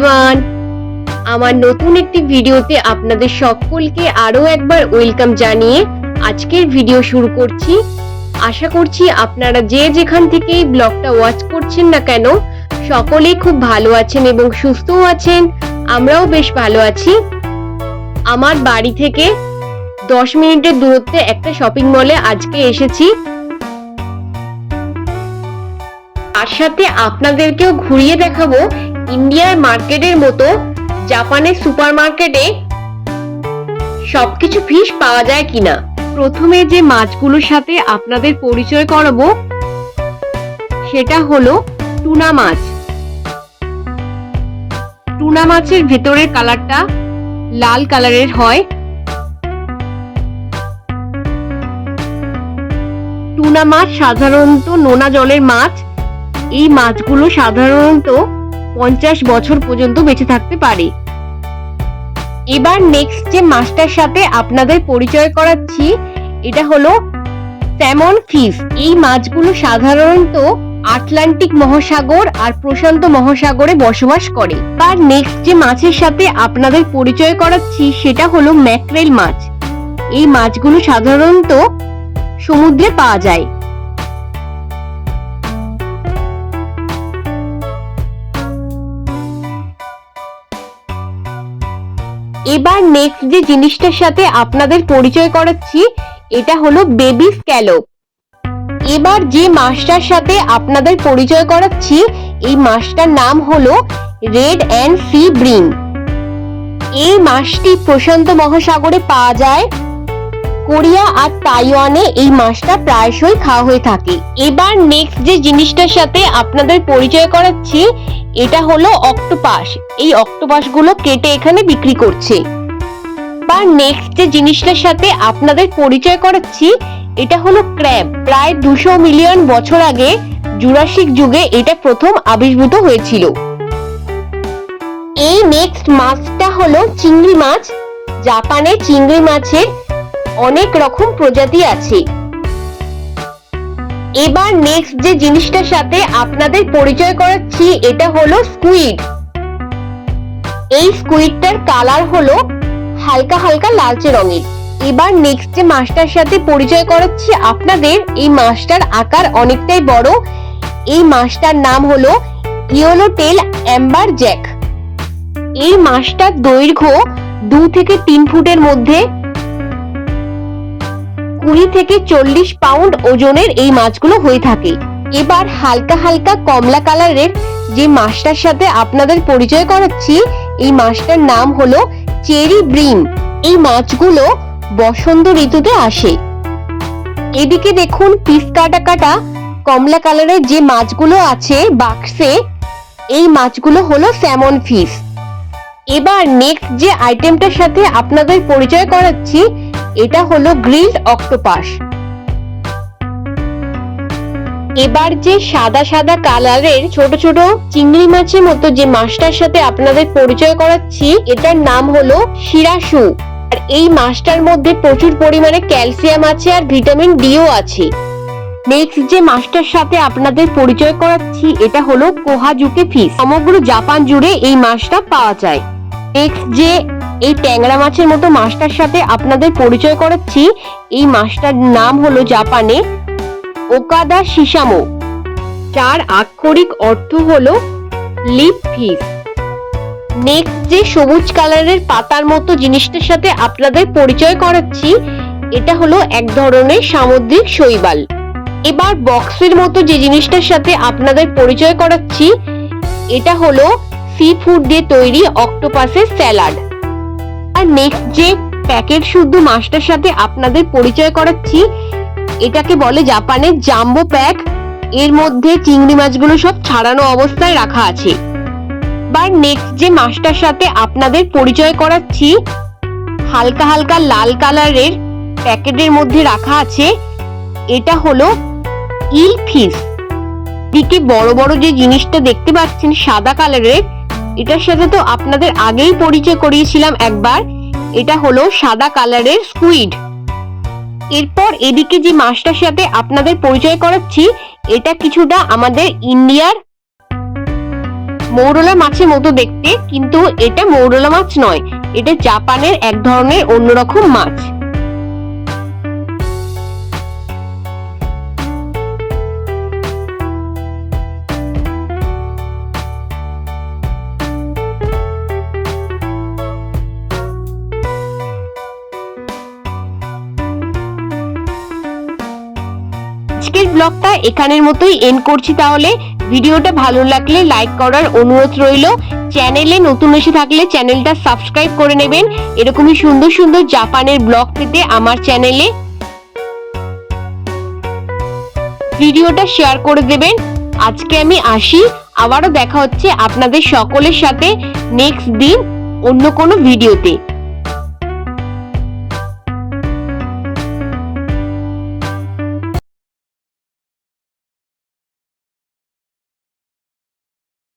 Everyone আমার নতুন একটি ভিডিওতে আপনাদের সকলকে আরও একবার ওয়েলকাম জানিয়ে আজকের ভিডিও শুরু করছি। আশা করছি আপনারা যে যেখান থেকে এই ব্লগটা ওয়াচ করছেন না কেন, সকলেই খুব ভালো আছেন এবং সুস্থও আছেন, আমরাও বেশ ভালো আছি। আমার বাড়ি থেকে দশ মিনিটের দূরত্বে একটা শপিং মলে আজকে এসেছি। তার সাথে আপনাদেরকেও ঘুরিয়ে দেখাবো ইন্ডিয়ার মার্কেটের মতো জাপানের সুপার মার্কেটে সবকিছু ফিশ পাওয়া যায় কিনা? প্রথমে যে মাছগুলোর সাথে আপনাদের পরিচয় করাবো, সেটা হলো টুনা মাছ। টুনা মাছের ভেতরের কালারটা লাল কালারের হয়। টুনা মাছ সাধারণত নোনা জলের মাছ। এই মাছগুলো সাধারণত পঞ্চাশ বছর পর্যন্ত বেঁচে থাকতে পারে। এবার নেক্সট যে মাছটার সাথে আপনাদের পরিচয় করাচ্ছি, এটা হলো স্যামন ফিশ এই মাছগুলো সাধারণত আটলান্টিক মহাসাগর আর প্রশান্ত মহাসাগরে বসবাস করে। তার নেক্সট যে মাছের সাথে আপনাদের পরিচয় করাচ্ছি, সেটা হলো ম্যাকরেল মাছ। এই মাছগুলো সাধারণত সমুদ্রে পাওয়া যায়। এবার নেক্সট যে জিনিসটার সাথে আপনাদের পরিচয় করাচ্ছি, এটা হলো বেবি স্ক্যালোপ এবার যে মাছটার সাথে আপনাদের পরিচয় করাচ্ছি, এই মাছটার নাম হলো রেড অ্যান্ড সি ব্রিন এই মাছটি প্রশান্ত মহাসাগরে পাওয়া যায় কোরিয়া আর তাইওয়ানে এই মাছটা প্রায়শই খাওয়া হয়ে থাকে। এবার নেক্সট যে জিনিসটার সাথে আপনাদের পরিচয় করাচ্ছি, এটা হলো অক্টোপাস। এই অক্টোপাসগুলো কেটে এখানে বিক্রি করছে। বা নেক্সট যে জিনিসটার সাথে আপনাদের পরিচয় করাচ্ছি, এটা হলো ক্র্যাব। প্রায় দুশো মিলিয়ন বছর আগে জুরাসিক যুগে এটা প্রথম আবির্ভূত হয়েছিল। এই নেক্সট মাছটা হলো চিংড়ি মাছ। জাপানে চিংড়ি মাছের অনেক রকম প্রজাতি আছে। এবার নেক্সট যে জিনিসটার সাথে আপনাদের পরিচয় করাচ্ছি, এটা হলো স্কুইড এই স্কুইডটার কালার হলো হালকা হালকা লালচে রঙের। এবার নেক্সট যে মাছটার সাথে পরিচয় করাচ্ছি আপনাদের, এই মাছটার আকার অনেকটাই বড়। এই মাছটার নাম হলো ইয়েলো টেল অ্যাম্বার জ্যাক। এই মাছটার দৈর্ঘ্য দু থেকে তিন ফুটের মধ্যে কুড়ি থেকে চল্লিশ পাউন্ড ওজনের এই মাছগুলো হয়ে থাকে। এবার হালকা হালকা কমলা কালারের যে মাছটার সাথে আপনাদের পরিচয় করাচ্ছি, এই মাছটার নাম হলো চেরি ব্রিম। এই মাছগুলো বসন্ত ঋতুতে আসে। এদিকে দেখুন, পিস কাটা কাটা কমলা কালারের যে মাছগুলো আছে বাক্সে, এই মাছগুলো হলো স্যামন ফিশ এবার নেক্সট যে আইটেমটার সাথে আপনাদের পরিচয় করাচ্ছি এটা হলো গ্রিলড অক্টোপাস। এবার যে সাদা সাদা কালারের ছোট ছোট চিংড়ি মাছের মতো যে মাছটার সাথে আপনাদের পরিচয় করাচ্ছি, এটার নাম হলো শিরাসু। আর এই মাছটার মধ্যে প্রচুর পরিমাণে ক্যালসিয়াম আছে আর ভিটামিন ডিও আছে। নেক্সট যে মাছটার সাথে আপনাদের পরিচয় করাচ্ছি, এটা হলো কোহাজুকে ফিশ সমগ্র জাপান জুড়ে এই মাছটা পাওয়া যায়। নেক্সট যে এই ট্যাংরা মাছের মতো মাছটার সাথে আপনাদের পরিচয় করাচ্ছি। এই মাছটার নাম হলো জাপানে ওকাদা শিসামো। যার আক্ষরিক অর্থ হলো লিপ ফিশ নেক্সট যে সবুজ কালারের পাতার মতো জিনিসটার সাথে আপনাদের পরিচয় করাচ্ছি, এটা হলো এক ধরনের সামুদ্রিক শৈবাল। এবার বক্সের মতো যে জিনিসটার সাথে আপনাদের পরিচয় করাচ্ছি, এটা হলো সি ফুড দিয়ে তৈরি অক্টোপাসের স্যালাড আর নেক্সট যে প্যাকেট শুদ্ধ মাছটার সাথে আপনাদের পরিচয় করাচ্ছি, এটাকে বলে জাপানের জাম্বো প্যাক এর মধ্যে চিংড়ি মাছগুলো সব ছাড়ানো অবস্থায় রাখা আছে। বা নেক্সট যে মাছটার সাথে আপনাদের পরিচয় করাচ্ছি, হালকা হালকা লাল কালারের প্যাকেটের মধ্যে রাখা আছে। এটা হলো ইল ফিশ দিকে বড় বড় যে জিনিসটা দেখতে পাচ্ছেন, সাদা কালারের এটার সাথে তো আপনাদের আগেই পরিচয় করিয়েছিলাম একবার। এটা হলো সাদা কালারের স্কুইড এরপর এদিকে যে মাছটার সাথে আপনাদের পরিচয় করাচ্ছি, এটা কিছুটা আমাদের ইন্ডিয়ার মৌরলা মাছের মতো দেখতে, কিন্তু এটা মৌরলা মাছ নয়, এটা জাপানের এক ধরনের অন্যরকম মাছ। আজকের ব্লগটা এখানের মতোই এন্ড করছি তাহলে। ভিডিওটা ভালো লাগলে লাইক করার অনুরোধ রইল। চ্যানেলে নতুন এসে থাকলে চ্যানেলটা সাবস্ক্রাইব করে নেবেন। এরকমই সুন্দর সুন্দর জাপানের ব্লগ পেতে আমার চ্যানেলে। ভিডিওটা শেয়ার করে দেবেন। আজকে আমি আসি। আবারও দেখা হচ্ছে আপনাদের সকলের সাথে। নেক্সট দিন অন্য কোনো ভিডিওতে